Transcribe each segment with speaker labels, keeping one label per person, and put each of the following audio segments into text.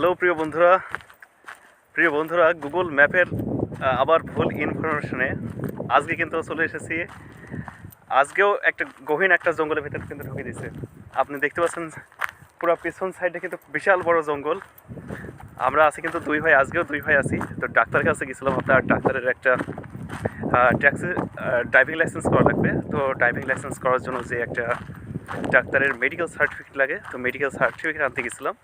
Speaker 1: Hello প্রিয় বন্ধুরা। প্রিয় বন্ধুরা গুগল ম্যাপের আবার ভুল ইনফরমেশনে আজকে কিন্তু চলে এসেছি। আজকেও একটা গহীন একটা জঙ্গলের ভেতর কিন্তু ঢুকে দিয়েছে। আপনি দেখতে পাচ্ছেন পুরো পিছন সাইডে কিন্তু বিশাল বড় জঙ্গল। আমরা আছি কিন্তু দুই ভাই, আজকেও দুই ভাই আছি। তো ডাক্তারের কাছে গেছিলাম আপনার ডাক্তারের একটা ট্যাক্সি ড্রাইভিং লাইসেন্স করা লাগবে। তো ড্রাইভিং লাইসেন্স করার জন্য যে একটা ডাক্তারের মেডিকেল সার্টিফিকেট লাগে, তো মেডিকেল সার্টিফিকেট আনতে গেছিলাম।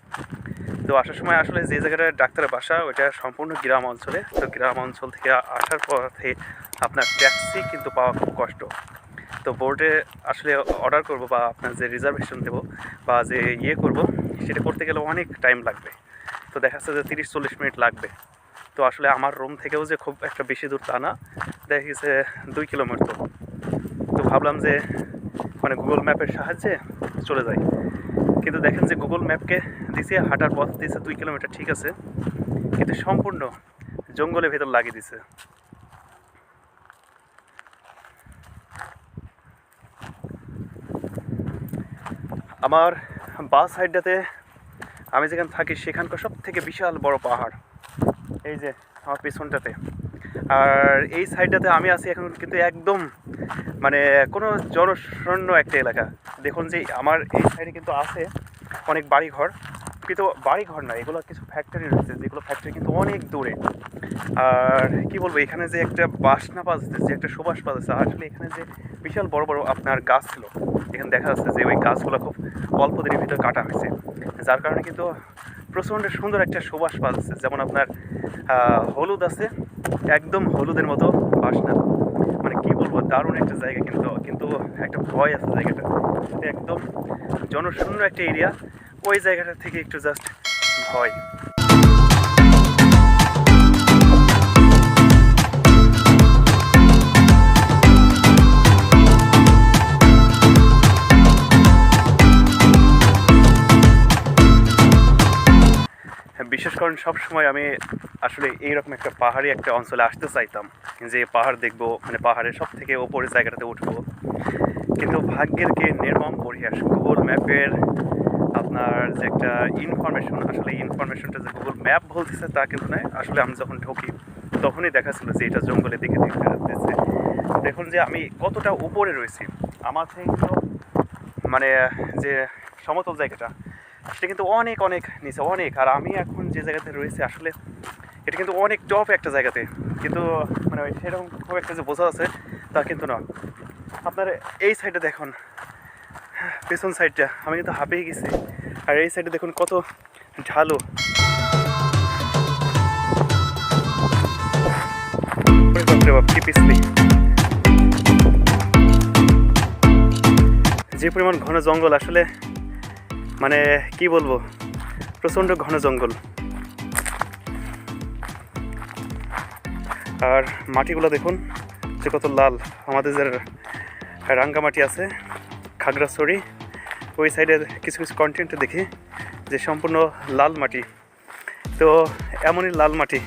Speaker 1: তো আসার সময় আসলে যে জায়গাটা ডাক্তারের বাসা, ওইটা সম্পূর্ণ গ্রাম অঞ্চলে। তো গ্রাম অঞ্চল থেকে আসার পথে আপনার ট্যাক্সি কিন্তু পাওয়া খুব কষ্ট। তো বোর্ডে আসলে অর্ডার করব বা আপনার যে রিজার্ভেশন দেবো বা যে ইয়ে করব, সেটা করতে গেলে অনেক টাইম লাগবে। তো দেখা যাচ্ছে যে তিরিশ চল্লিশ মিনিট লাগবে। তো আসলে আমার রুম থেকেও যে খুব একটা বেশি দূর তা না, দেখা গেছে দুই কিলোমিটার তো ভাবলাম যে মানে গুগল ম্যাপের সাহায্যে চলে যাই। কিন্তু দেখেন যে গুগল ম্যাপকে দিছে, হাঁটার পথ দিয়েছে দুই কিলোমিটার, ঠিক আছে? কিন্তু সম্পূর্ণ জঙ্গলের ভেতর লাগিয়ে দিছে। আমার বাস সাইডটাতে আমি যেখানে থাকি, সেখানকার সব থেকে বিশাল বড় পাহাড়। এই যে, আমার পিছনটাতে। আর এই সাইডটাতে আমি আছি এখন কিন্তু একদম মানে কোনো জনশূন্য একটা এলাকা। দেখুন যে আমার এই সাইডে কিন্তু আছে অনেক বাড়ি ঘর কিন্তু বাড়ি ঘর না, এগুলো কিছু ফ্যাক্টরি রয়েছে, যেগুলো ফ্যাক্টরি কিন্তু অনেক দূরে। আর কি বলব, এখানে যে একটা বাসনা বাজছে যে একটা সুবাস বাজছে আসলে এখানে যে বিশাল বড় বড় আপনার গাছ ছিল, এখানে দেখা যাচ্ছে যে ওই গাছগুলো খুব অল্প দিনের ভিতরে কাটা হয়েছে। যার কারণে কিন্তু প্রচণ্ড সুন্দর একটা সুবাস বাজছে যেমন আপনার হলুদ আছে একদম হলুদের মতো বাসনা। মানে কি বলব, দারুণ একটা জায়গা কিন্তু কিন্তু একটা ভয় আছে জায়গাটা। একদম জনশূন্য একটা এরিয়া ওই জায়গাটা থেকে একটু জাস্ট ভয়। বিশেষ কারণ আমি আসলে এইরকম একটা পাহাড়ি একটা অঞ্চলে আসতে চাইতাম, যে পাহাড় দেখব মানে পাহাড়ের সব থেকে ওপরের জায়গাটাতে উঠবো। কিন্তু ভাগ্যের কে নির্মম পরিহাস গুগল ম্যাপের আপনার যে একটা ইনফরমেশন আসলে ইনফরমেশনটা যে গুগল ম্যাপ বলতেছে তা কিন্তু নয়। আসলে আমি যখন ঢুকি, তখনই দেখাচ্ছিল যে এটা জঙ্গলের দিকে দিকে যাচ্ছে দেখুন যে আমি কতটা উপরে রয়েছি। আমার থেকে মানে যে সমতল জায়গাটা সেটা কিন্তু অনেক অনেক নিচে, অনেক। আর আমি এখন যে জায়গাতে রয়েছে, আসলে এটা কিন্তু অনেক টপ একটা জায়গাতে। কিন্তু মানে সেরকম খুব একটা যে বোঝা আছে তা কিন্তু না। আপনার এই সাইডে দেখুন। পেছন সাইডটা আমি কিন্তু হাঁপিয়ে গেছি। আর এই সাইডে দেখুন কত ঢালু। যে পরিমাণ ঘন জঙ্গল, আসলে মানে কি বলব? প্রচণ্ড ঘন জঙ্গল। আর মাটিগুলো দেখুন, যে কত লাল। আমাদের যে রাঙ্গামাটি আছে, খাগড়াছড়ি, ওই সাইডে কিছু কিছু কন্টেন্ট দেখি, যে সম্পূর্ণ লাল মাটি। তো এমনই লাল মাটি।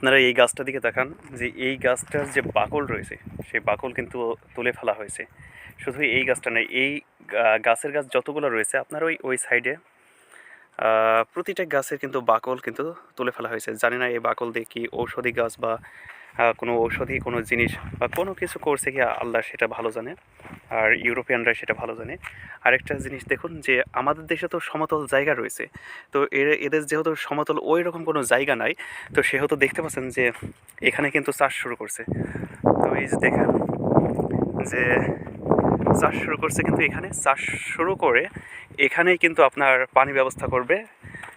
Speaker 1: আপনারা এই গাছটা দিকে দেখান যে এই গাছটার যে বাকল রয়েছে, সেই বাকল কিন্তু তুলে ফেলা হয়েছে। শুধু এই গাছটা নয়, এই গাছের গাছ যতগুলো রয়েছে, আপনার ওই ওই সাইডে প্রতিটা গাছের কিন্তু বাকল কিন্তু তুলে ফেলা হয়েছে। জানি না এই বাকল দিয়ে কি ঔষধি গাছ বা কোনো ঔষধি, কোনো জিনিস বা কোনো কিছু করছে কি আল্লাহ সেটা ভালো জানে, আর ইউরোপিয়ানরা সেটা ভালো জানে। আরেকটা জিনিস দেখুন যে আমাদের দেশে তো সমতল জায়গা রয়েছে, তো এর, এদের যেহেতু সমতল ওই রকম কোনো জায়গা নাই, তো সেহেতু দেখতে পাচ্ছেন যে এখানে কিন্তু চাষ শুরু করছে। তো এই যে দেখেন যে চাষ শুরু করছে কিন্তু এখানে, চাষ শুরু করে এখানেই কিন্তু আপনার পানি ব্যবস্থা করবে।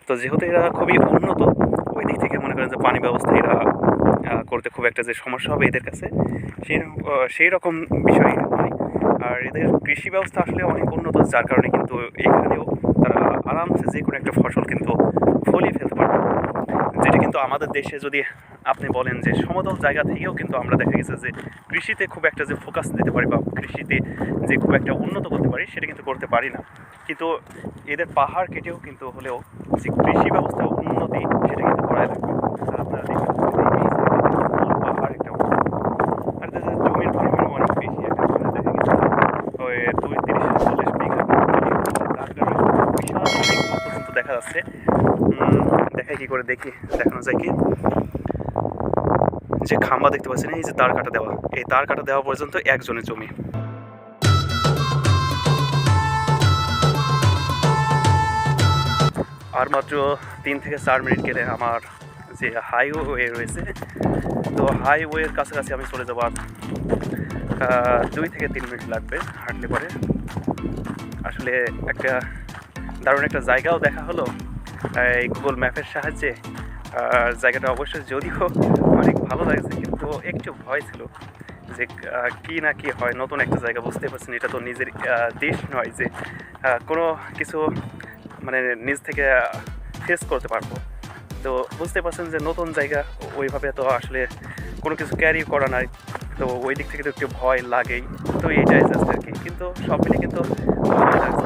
Speaker 1: তো যেহেতু এরা খুবই উন্নত, ওই দিক থেকে মনে করেন যে পানি ব্যবস্থা এরা করতে খুব একটা যে সমস্যা হবে এদের কাছে, সেই সেই রকম বিষয় নয় আর এদের কৃষি ব্যবস্থা আসলে অনেক উন্নত, যার কারণে কিন্তু এখানেও তারা আরামসে যে কোনো একটা ফসল কিন্তু ফলিয়ে ফেলতে পারবে। যেটা কিন্তু আমাদের দেশে যদি আপনি বলেন যে সমতল জায়গা থেকেও কিন্তু আমরা দেখা গেছে যে কৃষিতে খুব একটা যে ফোকাস দিতে পারি বা কৃষিতে যে খুব একটা উন্নত করতে পারি, সেটা কিন্তু করতে পারি না। কিন্তু এদের পাহাড় কেটেও কিন্তু হলেও যে কৃষি ব্যবস্থা উন্নতি, সেটা কিন্তু করাই লাগবে আপনারা দেখবেন যে এই যে পাহাড় একটা আর তাদের জমির পরিমাণ অনেক বেশি একটা জমি দেখা গেছে ওই দুই তিরিশ চল্লিশ বিঘা তারপরে রয়েছে বিশাল অনেক দূর দেখা দেখাই কি করে দেখি, দেখানো যায় কি? যে খাম্বা দেখতে পাচ্ছেন, এই যে তার কাটা দেওয়া। এই তার কাটা দেওয়া পর্যন্ত একজনের জমি। আর মাত্র তিন থেকে চার মিনিট গেলে আমার যে হাইওয়ে রয়েছে, তো হাইওয়ের কাছাকাছি আমি চলে যাব আর দুই থেকে তিন মিনিট লাগবে হাঁটলে পরে। আসলে একটা দারুণ একটা জায়গাও দেখা হলো। এই গুগল ম্যাপের সাহায্যে। আর জায়গাটা অবশ্যই যদিও অনেক ভালো লাগছে, কিন্তু একটু ভয় ছিল যে কী না কী হয়, নতুন একটা জায়গা বুঝতে পারছেন, এটা তো নিজের দেশ নয় যে কোনো কিছু মানে নিজ থেকে ফেস করতে পারব। তো বুঝতে পারছেন যে, নতুন জায়গা ওইভাবে তো আসলে কোনো কিছু ক্যারি করা নাই। তো ওই দিক থেকে তো একটু ভয় লাগেই। তো এইটাই জাস্ট আর কি। কিন্তু সব মিলে কিন্তু ভালোই লাগছে।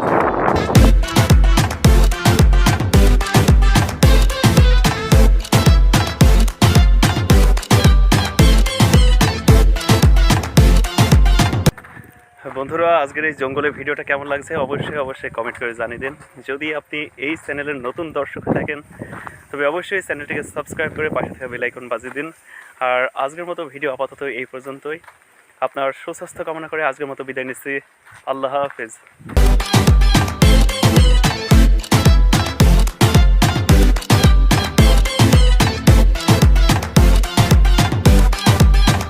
Speaker 1: বন্ধুরা, আজকের এই জঙ্গলের ভিডিওটা কেমন লাগছে? অবশ্যই অবশ্যই কমেন্ট করে জানিয়ে দিন। যদি আপনি এই চ্যানেলের নতুন দর্শক থাকেন, তবে অবশ্যই চ্যানেলটিকে সাবস্ক্রাইব করে পাশে থাকা বেলাইকন বাজিয়ে দিন। আর আজকের মতো ভিডিও আপাতত এই পর্যন্তই। আপনার সুস্বাস্থ্য কামনা করে আজকের মতো বিদায় নিচ্ছি। আল্লাহ হাফেজ।